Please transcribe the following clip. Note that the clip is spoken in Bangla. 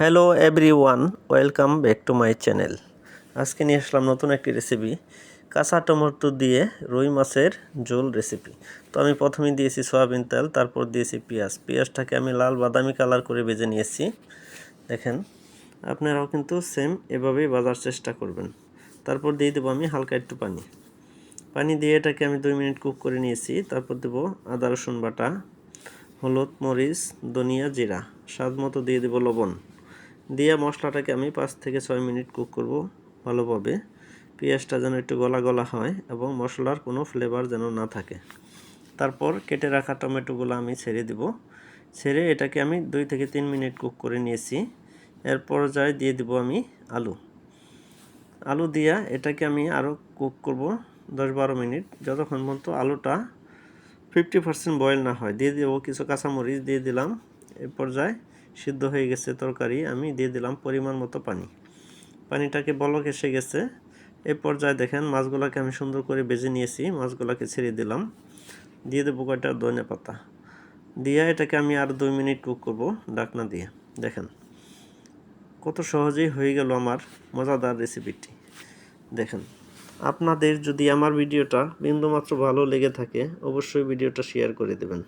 Hello everyone welcome back to my channel আজকে নিয়ে আসলাম নতুন একটি রেসিপি কাঁচা টমেটো দিয়ে রুই মাছের ঝোল রেসিপি তো আমি প্রথমে দিয়েছি সয়াবিন তেল, তারপর দিয়েছি পেঁয়াজ। পেঁয়াজটাকে আমি লাল বাদামি কালার করে ভেজে নিয়েছি। দেখেন, আপনারাও কিন্তু সেম এভাবেই বাজার চেষ্টা করবেন। তারপর দিয়ে দেবো আমি হালকা একটু পানি। পানি দিয়ে এটাকে আমি দুই মিনিট কুক করে নিয়েছি। তারপর দেবো আদা, রসুন বাটা, হলুদ, মরিচ, ধনিয়া, জিরা। স্বাদ মতো দিয়ে দেবো লবণ। দিয়ে মশলাটাকে আমি পাঁচ থেকে ছয় মিনিট কুক করব ভালোভাবে। পেঁয়াজটা যেন একটু গলা গলা হয় এবং মশলার কোনো ফ্লেভার যেন না থাকে। তারপর কেটে রাখা টমেটোগুলো আমি ছেড়ে দিব। ছেড়ে এটাকে আমি দুই থেকে তিন মিনিট কুক করে নিয়েছি। এর পর্যায়ে দিয়ে দিব আমি আলু। আলু দিয়া এটাকে আমি আরও কুক করব দশ বারো মিনিট। যতক্ষণ পর্যন্ত আলুটা ফিফটি পার্সেন্ট বয়েল না হয়। দিয়ে দেবো কিছু কাঁচামরিচ দিয়ে দিলাম। এ পর্যায়ে সিদ্ধ হয়ে গেছে তরকারি, আমি দিয়ে দিলাম পরিমাণ মতো পানি। পানিটাকে বলক এসে গেছে। এ পর্যায়ে দেখেন মাছগুলোকে আমি সুন্দর করে বেজে নিয়েছি, মাছগুলোকে ছেড়ে দিলাম। দিয়ে দেবো কয়টা? ধনে পাতা। দিয়ে এটাকে আমি আর দুই মিনিট কুক করব ডাকনা দিয়ে। দেখেন কত সহজেই হয়ে গেল আমার মজাদার রেসিপিটি দেখেন, আপনাদের যদি আমার ভিডিওটা বিন্দুমাত্র ভালো লেগে থাকে, অবশ্যই ভিডিওটা শেয়ার করে দেবেন।